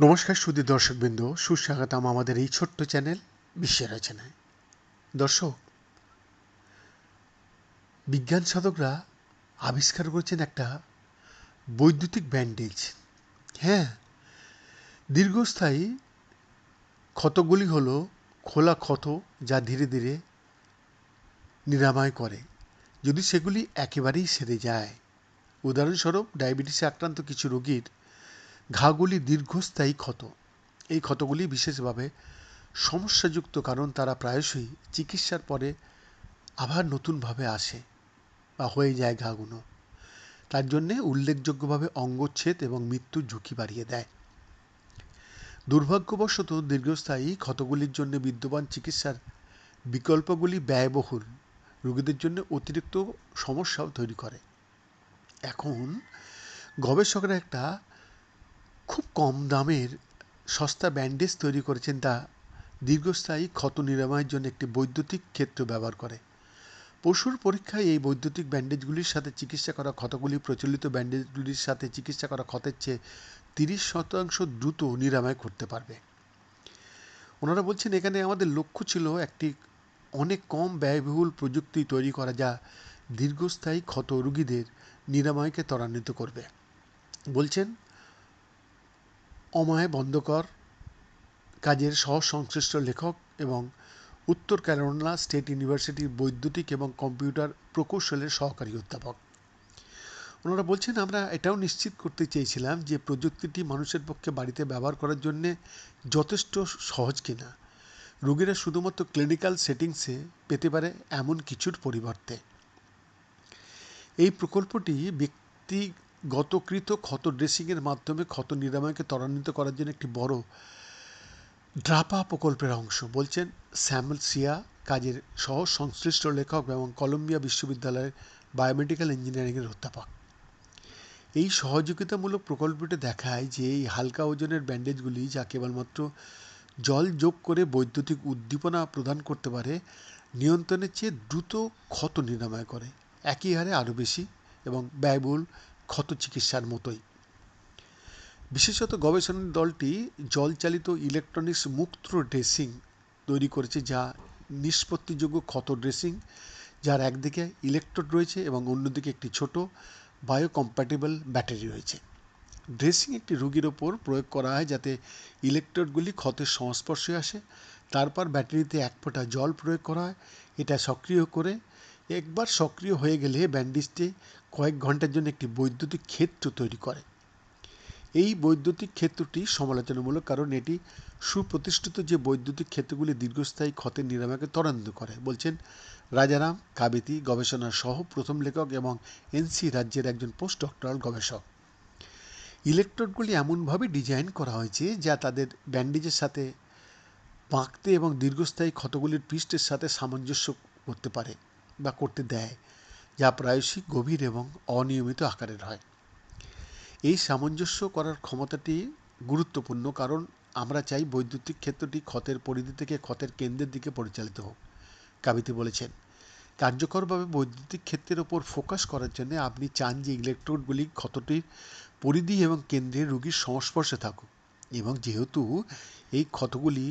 নমস্কার সুদী দর্শকবৃন্দ, সুস্বাগতম আমাদের এই ছোট্ট চ্যানেল বিশ্বের রচনায়। দর্শক, বিজ্ঞান সাধকরা আবিষ্কার করেছেন একটা বৈদ্যুতিক ব্যান্ডেজ। হ্যাঁ দীর্ঘস্থায়ী ক্ষতগুলি হলো খোলা ক্ষত যা ধীরে ধীরে নিরাময় করে। যদি সেগুলি একেবারেই সেরে যায়, উদাহরণস্বরূপ ডায়াবেটিসে আক্রান্ত কিছু রোগীর ঘাগুলি দীর্ঘস্থায়ী ক্ষত। এই ক্ষতগুলি বিশেষভাবে সমস্যাযুক্ত কারণ তারা প্রায়শই চিকিৎসার পরে আবার নতুনভাবে আসে বা হয়ে যায় ঘাগুলো তার জন্যে উল্লেখযোগ্যভাবে অঙ্গচ্ছেদ এবং মৃত্যুর ঝুঁকি বাড়িয়ে দেয়। দুর্ভাগ্যবশত দীর্ঘস্থায়ী ক্ষতগুলির জন্য বিদ্যমান চিকিৎসার বিকল্পগুলি ব্যয়বহুল। রোগীদের জন্য অতিরিক্ত সমস্যাও তৈরি করে। এখন গবেষকরা একটা খুব কম দামের সস্তা ব্যান্ডেজ তৈরি করেছেন তা দীর্ঘস্থায়ী ক্ষত নিরাময়ের জন্য একটি বৈদ্যুতিক ক্ষেত্র ব্যবহার করে। পশুর পরীক্ষায় এই বৈদ্যুতিক ব্যান্ডেজগুলির সাথে চিকিৎসা করা ক্ষতগুলি, প্রচলিত ব্যান্ডেজগুলির সাথে চিকিৎসা করা ক্ষতের চেয়ে তিরিশ শতাংশ দ্রুত নিরাময় করতে পারবে। ওনারা বলছেন, এখানে আমাদের লক্ষ্য ছিল একটি অনেক কম ব্যয়বহুল প্রযুক্তি তৈরি করা যা দীর্ঘস্থায়ী ক্ষত রোগীদের নিরাময়কে ত্বরান্বিত করবে। বলছেন অময় বন্দকর কাজের সহ সংশ্লিষ্ট লেখক এবং উত্তর ক্যারোলিনা স্টেট ইউনিভার্সিটির বৈদ্যুতিক এবং কম্পিউটার প্রকৌশলের সহকারী অধ্যাপক। ওনারা বলছেন, আমরা এটাও নিশ্চিত করতে চেয়েছিলাম যে প্রযুক্তিটি মানুষের পক্ষে বাড়িতে ব্যবহার করার জন্যে যথেষ্ট সহজ কিনা। রোগীরা শুধুমাত্র ক্লিনিক্যাল সেটিংসে পেতে পারে এমন কিছুর পরিবর্তে। এই প্রকল্পটি ব্যক্তিগতকৃত ক্ষত ড্রেসিংয়ের মাধ্যমে ক্ষত নিরাময়কে ত্বরান্বিত করার জন্য একটি বড় ড্রাপা প্রকল্পের অংশ, বলছেন স্যামল সিয়া, কাজের সহ সংশ্লিষ্ট লেখক এবং কলম্বিয়া বিশ্ববিদ্যালয়ের বায়োমেডিক্যাল ইঞ্জিনিয়ারিংয়ের অধ্যাপক। এই সহযোগিতামূলক প্রকল্পটি দেখায় যে এই হালকা ওজনের ব্যান্ডেজগুলি, যা কেবলমাত্র জল যোগ করে বৈদ্যুতিক উদ্দীপনা প্রদান করতে পারে, নিয়ন্ত্রণের চেয়ে দ্রুত ক্ষত নিরাময় করে। একই হারে আরও বেশি এবং ব্যয়বহুল ক্ষত চিকিৎসার মতোই। বিশেষত গবেষণার দলটি জলচালিত ইলেকট্রনিক্স মুক্ত ড্রেসিং তৈরি করেছে, যা নিষ্পত্তিযোগ্য ক্ষত ড্রেসিং, যার একদিকে ইলেকট্রোড রয়েছে এবং অন্যদিকে একটি ছোট বায়োকম্প্যাটেবল ব্যাটারি রয়েছে। ড্রেসিং একটি রোগীর ওপর প্রয়োগ করা হয় যাতে ইলেকট্রোডগুলি ক্ষতের সংস্পর্শে আসে। তারপর ব্যাটারিতে এক ফোঁটা জল প্রয়োগ করা হয়। এটা সক্রিয় করে একবার সক্রিয় হয়ে গেলে ব্যান্ডেজটি কয়েক ঘণ্টার জন্য একটি বৈদ্যুতিক ক্ষেত্র তৈরি করে। এই বৈদ্যুতিক ক্ষেত্রটি সমালোচনামূলক কারণ এটি সুপ্রতিষ্ঠিত যে বৈদ্যুতিক ক্ষেত্রগুলি দীর্ঘস্থায়ী ক্ষতের নিরাময়কে ত্বরান্বিত করে, বলছেন রাজারাম কাবেতি গবেষণা সহ প্রথম লেখক এবং এনসি রাজ্যের একজন পোস্ট ডক্টরাল গবেষক। ইলেকট্রোডগুলি এমনভাবে ডিজাইন করা হয়েছে যা তাদের ব্যান্ডেজের সাথে বাঁকতে এবং দীর্ঘস্থায়ী ক্ষতগুলির পৃষ্ঠের সাথে সামঞ্জস্য করতে পারে বা করতে দেয়, যা প্রায়শই গভীর এবং অনিয়মিত আকারের হয়। এই সামঞ্জস্য করার ক্ষমতাটি গুরুত্বপূর্ণ কারণ আমরা চাই বৈদ্যুতিক ক্ষেত্রটি ক্ষতের পরিধি থেকে ক্ষতের কেন্দ্রের দিকে পরিচালিত হোক, কাবিতি বলেছেন। কার্যকরভাবে বৈদ্যুতিক ক্ষেত্রের ওপর ফোকাস করার জন্য আপনি চান যে ইলেকট্রোডগুলি ক্ষতটির পরিধি এবং কেন্দ্রের রোগীর সংস্পর্শে থাকুক এবং যেহেতু এই ক্ষতগুলি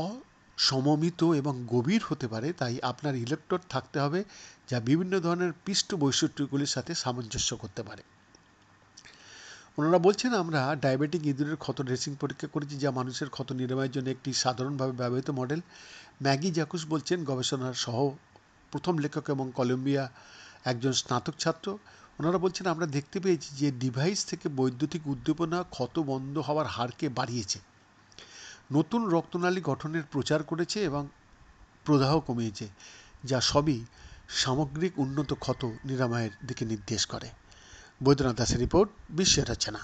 অসমমিত এবং গভীর হতে পারে, তাই আপনার ইলেকট্রোড থাকতে হবে যা বিভিন্ন ধরনের পৃষ্ঠ বৈশিষ্ট্যগুলির সাথে সামঞ্জস্য করতে পারে। ওনারা বলছেন, আমরা ডায়াবেটিক ইঁদুরের ক্ষত ড্রেসিং পরীক্ষা করেছি যা মানুষের ক্ষত নিরাময়ের জন্য একটি সাধারণভাবে ব্যবহৃত মডেল। ম্যাগি জ্যাকুস বলছেন, গবেষণার সহ প্রথম লেখক এবং কলম্বিয়া একজন স্নাতক ছাত্র। ওনারা বলছেন, আমরা দেখতে পেয়েছি যে ডিভাইস থেকে বৈদ্যুতিক উদ্দীপনা ক্ষত বন্ধ হওয়ার হারকে বাড়িয়েছে। নতুন রক্তনালী গঠনের প্রচার করেছে এবং প্রদাহ কমিয়েছে, যা সবই সামগ্রিক উন্নত ক্ষত নিরাময়ের দিকে নির্দেশ করে। বৈদ্যনাথ দাসের রিপোর্ট বিশ্বের রচনা